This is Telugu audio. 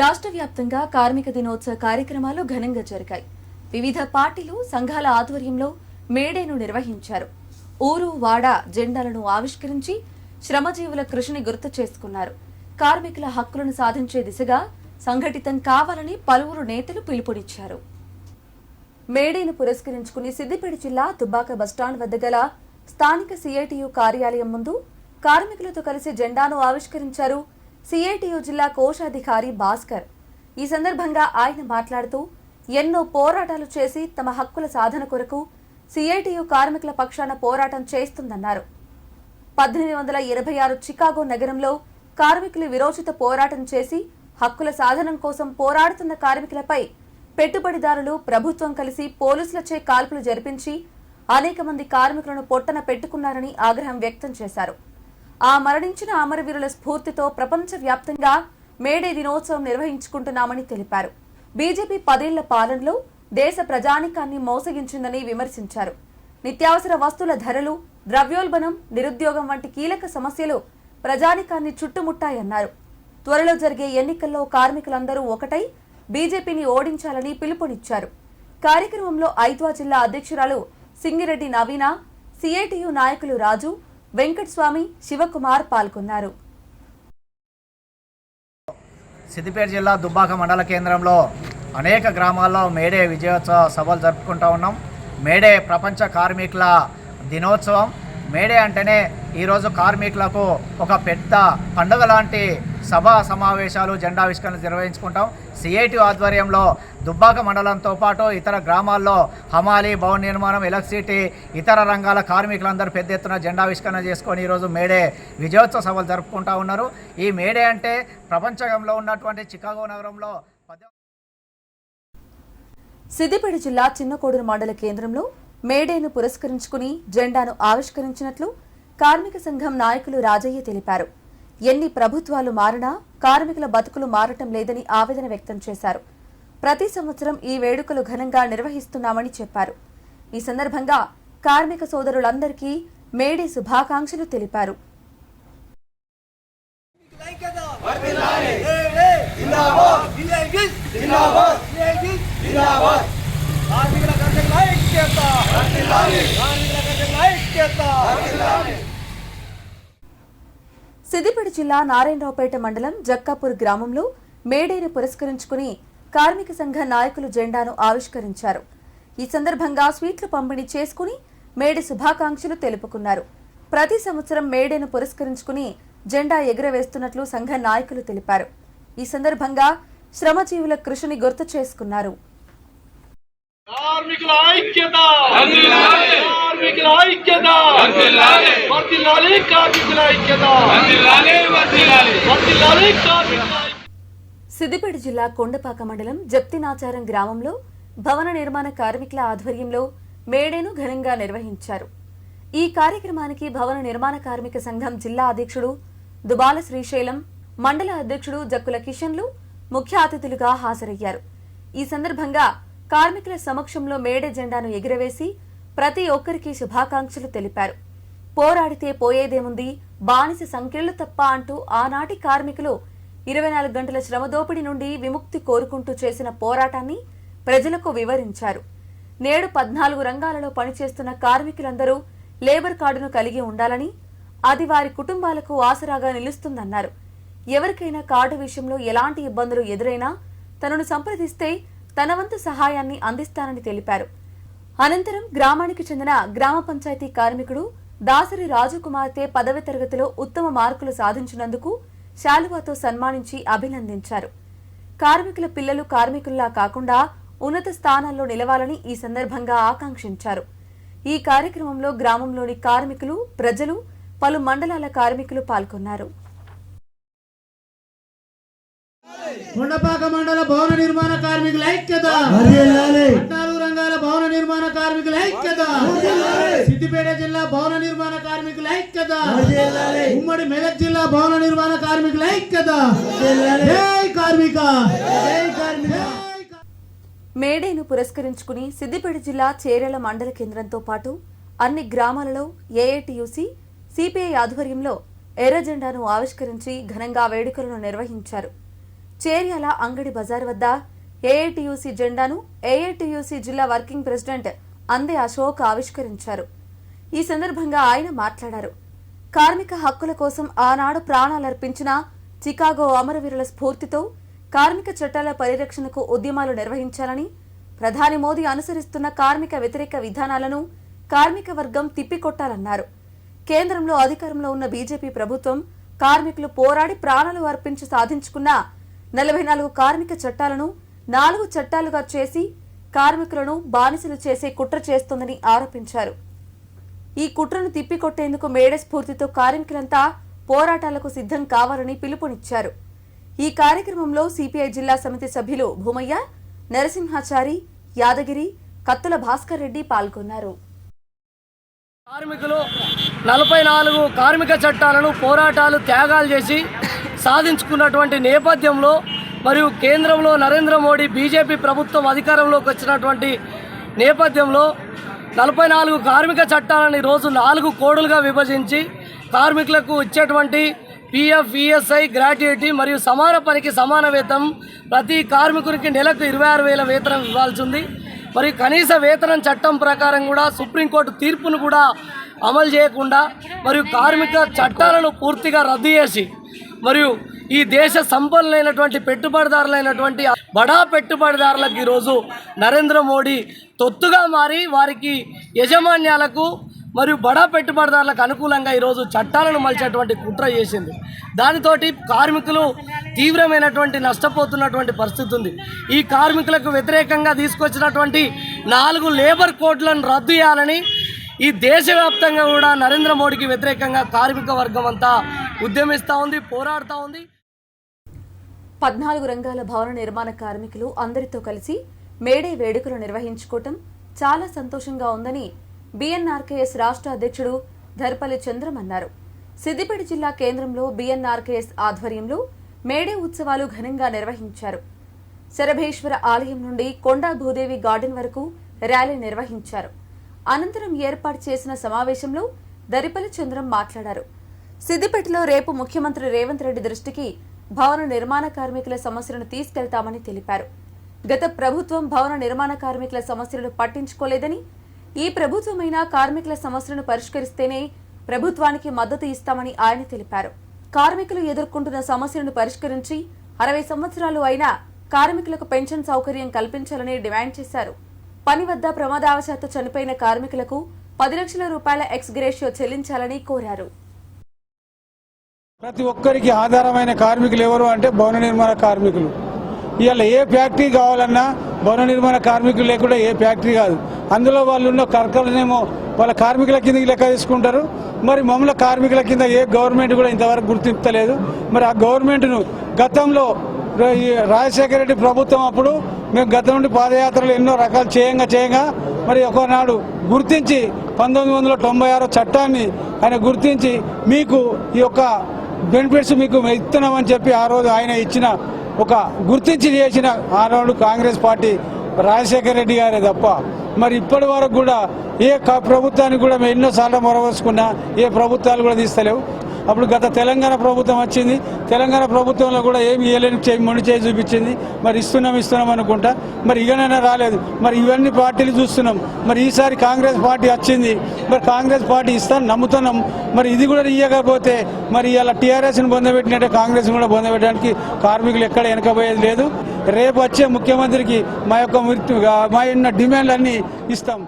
రాష్ట్ర వ్యాప్తంగా కార్మిక దినోత్సవ కార్యక్రమాలు ఘనంగా జరిగాయి. వివిధ పార్టీలు సంఘాల ఆధ్వర్యంలో మేడేను నిర్వహించారు. ఊరు వాడ జెండాలను ఆవిష్కరించి శ్రమజీవుల కృషిని గుర్తు చేసుకున్నారు. కార్మికుల హక్కులను సాధించే దిశగా సంఘటితం కావాలని పలువురు నేతలు పిలుపునిచ్చారు. మేడేను పురస్కరించుకుని సిద్దిపేట జిల్లా తుబాక బస్టాండ్ వద్ద గల స్థానిక సిఐటియు కార్యాలయం ముందు కార్మికులతో కలిసి జెండాను ఆవిష్కరించారు సిఐటియు జిల్లా కోశాధికారి భాస్కర్. ఈ సందర్భంగా ఆయన మాట్లాడుతూ ఎన్నో పోరాటాలు చేసి తమ హక్కుల సాధన కొరకు సిఐటియు కార్మికుల పక్షాన పోరాటం చేస్తుందన్నారు. పద్దెనిమిది వందల ఇరవై ఆరు చికాగో నగరంలో కార్మికులు విరోచిత పోరాటం చేసి హక్కుల సాధనం కోసం పోరాడుతున్న కార్మికులపై పెట్టుబడిదారులు ప్రభుత్వం కలిసి పోలీసులచే కాల్పులు జరిపించి అనేక మంది కార్మికులను పొట్టన పెట్టుకున్నారని ఆగ్రహం వ్యక్తం చేశారు. ఆ మరణించిన అమరవీరుల స్ఫూర్తితో ప్రపంచవ్యాప్తంగా మేడే దినోత్సవం నిర్వహించుకుంటున్నామని తెలిపారు. బీజేపీ పదేళ్ళ పాలనలో దేశ ప్రజానికాన్ని మోసగించిందని విమర్శించారు. నిత్యావసర వస్తువుల ధరలు ద్రవ్యోల్బణం నిరుద్యోగం వంటి కీలక సమస్యలు ప్రజానికాన్ని చుట్టుముట్టాయన్నారు. త్వరలో జరిగే ఎన్నికల్లో కార్మికులందరూ ఒకటై బీజేపీని ఓడించాలని పిలుపునిచ్చారు. కార్యక్రమంలో ఐద్వా జిల్లా అధ్యక్షురాలు సింగిరెడ్డి నవీన సిఐటియు నాయకులు రాజు వెంకటస్వామి శివకుమార్ పాల్గొన్నారు. సిద్దిపేట జిల్లా దుబ్బాక మండల కేంద్రంలో అనేక గ్రామాల్లో మేడే విజయోత్సవ సభలు జరుపుకుంటూ ఉన్నాం. మేడే ప్రపంచ కార్మికుల దినోత్సవం. మేడే అంటేనే ఈరోజు కార్మికులకు ఒక పెద్ద పండుగ లాంటి సభా సమావేశాలు జెండావిష్కరణ నిర్వహించుకుంటాం. సిఐటి ఆధ్వర్యంలో దుబ్బాక మండలంతో పాటు ఇతర గ్రామాల్లో హమాలి భవన నిర్మాణం ఎలక్ట్రిసిటీ ఇతర రంగాల కార్మికులందరూ పెద్ద ఎత్తున జెండావిష్కరణ చేసుకొని ఈరోజు మేడే విజయోత్సవ సభలు జరుపుకుంటా ఉన్నారు. ఈ మేడే అంటే ప్రపంచంలో ఉన్నటువంటి చికాగో నగరంలో సిద్దిపేట జిల్లా చిన్నకోడూరు మండల కేంద్రంలో మేడేను పురస్కరించుకుని జెండాను ఆవిష్కరించినట్లు కార్మిక సంఘం నాయకులు రాజయ్య తెలిపారు. ఎన్ని ప్రభుత్వాలు మారినా కార్మికుల బతుకులు మారటం లేదని ఆవేదన వ్యక్తం చేశారు. ప్రతి సంవత్సరం ఈ వేడుకలు ఘనంగా నిర్వహిస్తున్నామని చెప్పారు. ఈ సందర్భంగా కార్మిక సోదరులందరికీ మేడే శుభాకాంక్షలు తెలిపారు. కార్మికుల కర్షకుల ఐక్యత కార్మికుల కర్షకుల ఐక్యత సిద్దిపేట జిల్లా నారాయణరావుపేట మండలం జక్కాపూర్ గ్రామంలో మేడేను పురస్కరించుకుని కార్మిక సంఘ నాయకులు జెండాను ఆవిష్కరించారు. ఈ సందర్భంగా స్వీట్లు పంపిణీ చేసుకుని మేడే శుభాకాంక్షలు తెలుపుకున్నారు. ప్రతి సంవత్సరం మేడేను పురస్కరించుకుని జెండా ఎగురవేస్తున్నట్లు సంఘ నాయకులు తెలిపారు. ఈ సందర్భంగా శ్రమజీవుల కృషిని గుర్తు చేసుకున్నారు. కార్మికుల ఐక్యత! కార్మికుల ఐక్యత. వర్తిల్లాలి కార్మికుల ఐక్యత. వర్తిల్లాలి కార్మికుల ఐక్యత. సిద్దిపేట జిల్లా కొండపాక మండలం జప్తినాచారం గ్రామంలో భవన నిర్మాణ కార్మికుల ఆధ్వర్యంలో మేడేను ఘనంగా నిర్వహించారు. ఈ కార్యక్రమానికి భవన నిర్మాణ కార్మిక సంఘం జిల్లా అధ్యక్షుడు దుబాల శ్రీశైలం మండల అధ్యక్షుడు జక్కుల కిషన్లు ముఖ్య అతిథులుగా హాజరయ్యారు. ఈ సందర్భంగా కార్మికుల సమక్షంలో మేడే జెండాను ఎగురవేసి ప్రతి ఒక్కరికి శుభాకాంక్షలు తెలిపారు. పోరాడితే పోయేదేముంది? బానిస సంఖ్యలు తప్ప అంటూ ఆనాటి కార్మికులు ఇరవై నాలుగు గంటల శ్రమదోపిడి నుండి విముక్తి కోరుకుంటూ చేసిన పోరాటాన్ని ప్రజలకు వివరించారు. నేడు పద్నాలుగు రంగాలలో పనిచేస్తున్న కార్మికులందరూ లేబర్ కార్డును కలిగి ఉండాలని అది వారి కుటుంబాలకు ఆసరాగా నిలుస్తుందన్నారు. ఎవరికైనా కార్డు విషయంలో ఎలాంటి ఇబ్బందులు ఎదురైనా తనను సంప్రదిస్తే తన వంతు సహాయాన్ని అందిస్తానని తెలిపారు. అనంతరం గ్రామానికి చెందిన గ్రామ పంచాయతీ కార్మికుడు దాసరి రాజు కుమార్తె పదవి తరగతిలో ఉత్తమ మార్కులు సాధించినందుకు శాలువాతో సన్మానించి అభినందించారు. కార్మికుల పిల్లలు కార్మికుల్లా కాకుండా ఉన్నత స్థానాల్లో నిలవాలని ఈ సందర్భంగా ఆకాంక్షించారు. ఈ కార్యక్రమంలో గ్రామంలోని కార్మికులు ప్రజలు పలు మండలాల కార్మికులు పాల్గొన్నారు. కొండపాక మండల భవన నిర్మాణ కార్మికుల ఐక్యత! కార్మికుల ఐక్యత. సిద్దిపేట జిల్లా భవన నిర్మాణ కార్మికుల ఐక్యత. ఉమ్మడి మెదక్ జిల్లా భవన నిర్మాణ కార్మికుల ఐక్యత. జై కార్మిక. జై కార్మిక. మేడేను పురస్కరించుకుని సిద్దిపేట జిల్లా చేరేల మండల కేంద్రంతో పాటు అన్ని గ్రామాలలో ఏఐటియుసి సిపిఐ ఆధ్వర్యంలో ఎర్ర జెండాను ఆవిష్కరించి ఘనంగా వేడుకలను నిర్వహించారు. చేర్యాల అంగడి బజార్ వద్ద ఏఐటియుసి జెండాను ఏఐటియుసి జిల్లా వర్కింగ్ ప్రెసిడెంట్ అందే అశోక్ ఆవిష్కరించారు. ఈ సందర్భంగా ఆయన మాట్లాడారు. కార్మిక హక్కుల కోసం ఆనాడు ప్రాణాలర్పించిన చికాగో అమరవీరుల స్ఫూర్తితో కార్మిక చట్టాల పరిరక్షణకు ఉద్యమాలు నిర్వహించాలని ప్రధాని మోదీ అనుసరిస్తున్న కార్మిక వ్యతిరేక విధానాలను కార్మిక వర్గం తిప్పికొట్టాలన్నారు. కేంద్రంలో అధికారంలో ఉన్న బీజేపీ ప్రభుత్వం కార్మికులు పోరాడి ప్రాణాలు అర్పించి సాధించుకున్న నలభై నాలుగు కార్మిక చట్టాలను నాలుగు చట్టాలుగా చేసి కార్మికులను బానిసలు చేసే కుట్ర చేస్తోందని ఆరోపించారు. ఈ కుట్రను తిప్పికొట్టేందుకు మేడే స్ఫూర్తితో కార్మికులంతా పోరాటాలకు సిద్ధం కావాలని పిలుపునిచ్చారు. ఈ కార్యక్రమంలో సిపిఐ జిల్లా సమితి సభ్యులు భూమయ్య నరసింహాచారి యాదగిరి కత్తుల భాస్కర్ రెడ్డి పాల్గొన్నారు. కార్మికులు నలభై నాలుగు కార్మిక చట్టాలను పోరాటాలు త్యాగాలు చేసి సాధించుకున్నటువంటి నేపథ్యంలో మరియు కేంద్రంలో నరేంద్ర మోడీ బీజేపీ ప్రభుత్వం అధికారంలోకి వచ్చినటువంటి నేపథ్యంలో నలభై నాలుగు కార్మిక చట్టాలను ఈరోజు నాలుగు కోడులుగా విభజించి కార్మికులకు ఇచ్చేటువంటి పిఎఫ్ ఈఎస్ఐ గ్రాట్యుటీ మరియు సమాన పనికి సమాన వేతనం ప్రతి కార్మికునికి నెలకు ఇరవై ఆరు వేల వేతనం ఇవ్వాల్సి ఉంది మరియు కనీస వేతనం చట్టం ప్రకారం కూడా సుప్రీంకోర్టు తీర్పును కూడా అమలు చేయకుండా మరియు కార్మిక చట్టాలను పూర్తిగా రద్దు చేసి మరియు ఈ దేశ సంపన్నులైనటువంటి పెట్టుబడిదారులైనటువంటి బడా పెట్టుబడిదారులకు ఈరోజు నరేంద్ర మోడీ తొత్తుగా మారి వారికి యజమాన్యాలకు మరియు బడా పెట్టుబడిదారులకు అనుకూలంగా ఈరోజు చట్టాలను మలిచేటువంటి కుట్ర చేసింది. దానితోటి కార్మికులు తీవ్రమైనటువంటి నష్టపోతున్నటువంటి పరిస్థితి ఉంది. ఈ కార్మికులకు వ్యతిరేకంగా తీసుకొచ్చినటువంటి నాలుగు లేబర్ కోడ్లను రద్దు చేయాలని ఈ దేశవ్యాప్తంగా కూడా నరేంద్ర మోడీకి వ్యతిరేకంగా కార్మిక వర్గం అంతా ఉద్యమిస్తూ ఉంది పోరాడుతూ ఉంది. పద్నాలుగు రంగాల భవన నిర్మాణ కార్మికులు అందరితో కలిసి మేడే వేడుకలు నిర్వహించుకోవటం చాలా సంతోషంగా ఉందని బీఎన్ఆర్కేఎస్ రాష్ట్ర అధ్యక్షుడు ధర్పల్లి చంద్రం అన్నారు. సిద్దిపేట జిల్లా కేంద్రంలో బీఎన్ఆర్కేఎస్ ఆధ్వర్యంలో మేడే ఉత్సవాలు ఘనంగా నిర్వహించారు. శరభేశ్వర ఆలయం నుండి కొండా భూదేవి గార్డెన్ వరకు ర్యాలీ నిర్వహించారు. అనంతరం ఏర్పాటు చేసిన సమావేశంలో దరిపల్లి చంద్రం మాట్లాడారు. సిద్దిపేటలో రేపు ముఖ్యమంత్రి రేవంత్ రెడ్డి దృష్టికి భవన నిర్మాణ కార్మికుల సమస్యలను తీసుకెళ్తామని తెలిపారు. గత ప్రభుత్వం భవన నిర్మాణ కార్మికుల సమస్యలను పట్టించుకోలేదని ఈ ప్రభుత్వమైనా కార్మికుల సమస్యలను పరిష్కరిస్తేనే ప్రభుత్వానికి మద్దతు ఇస్తామని ఆయన తెలిపారు. కార్మికులు ఎదుర్కొంటున్న సమస్యలను పరిష్కరించి అరవై సంవత్సరాలు అయినా కార్మికులకు పెన్షన్ సౌకర్యం కల్పించాలని డిమాండ్ చేశారు. పని వద్ద ప్రమాదవశాత్తు చనిపోయిన కార్మికులకు పది లక్షల రూపాయల ఎక్స్ గ్రేషియో చెల్లించాలని కోరారు. ప్రతి ఒక్కరికి ఆధారమైన కార్మికులు ఎవరు అంటే భవన నిర్మాణ కార్మికులు. ఇవాళ ఏ ఫ్యాక్టరీ కావాలన్నా భవన నిర్మాణ కార్మికులు లేకుండా ఏ ఫ్యాక్టరీ కాదు. అందులో వాళ్ళు ఉన్న కర్కలనేమో వాళ్ళ కార్మికుల కిందకి లెక్క తీసుకుంటారు. మరి మమ్మల్ని కార్మికుల కింద ఏ గవర్నమెంట్ కూడా ఇంతవరకు గుర్తింపలేదు మరి ఆ గవర్నమెంట్ను గతంలో ఈ రాజశేఖర రెడ్డి ప్రభుత్వం అప్పుడు మేము గతం నుండి పాదయాత్రలు ఎన్నో రకాలు చేయంగా చేయంగా మరి ఒకనాడు గుర్తించి పంతొమ్మిది వందల తొంభై ఆరో చట్టాన్ని ఆయన గుర్తించి మీకు ఈ యొక్క బెనిఫిట్స్ మీకు ఇస్తున్నామని చెప్పి ఆ రోజు ఆయన ఇచ్చిన ఒక గుర్తించి చేసిన ఆనాడు కాంగ్రెస్ పార్టీ రాజశేఖర రెడ్డి గారే తప్ప. మరి ఇప్పటి వరకు కూడా ఏ క- ప్రభుత్వానికి కూడా మేము ఎన్నోసార్లు మొరవేసుకున్నా ఏ ప్రభుత్వాలు కూడా తీస్తలేవు. అప్పుడు గత తెలంగాణ ప్రభుత్వం వచ్చింది. తెలంగాణ ప్రభుత్వంలో కూడా ఏమి ఇవ్వలేని మొండి చేయి చూపించింది. మరి ఇస్తున్నాం ఇస్తున్నాం అనుకుంటా. మరి ఇకనైనా రాలేదు. మరి ఇవన్నీ పార్టీలు చూస్తున్నాం. మరి ఈసారి కాంగ్రెస్ పార్టీ వచ్చింది. మరి కాంగ్రెస్ పార్టీ ఇస్తాను నమ్ముతున్నాం. మరి ఇది కూడా ఇవ్వకపోతే మరి ఇలా టీఆర్ఎస్ని పొందబెట్టినట్టే కాంగ్రెస్ని కూడా పొందబెట్టడానికి కార్మికులు ఎక్కడ వెనకపోయేది లేదు. రేపు వచ్చే ముఖ్యమంత్రికి మా యొక్క మా ఉన్న డిమాండ్లన్నీ ఇస్తాం.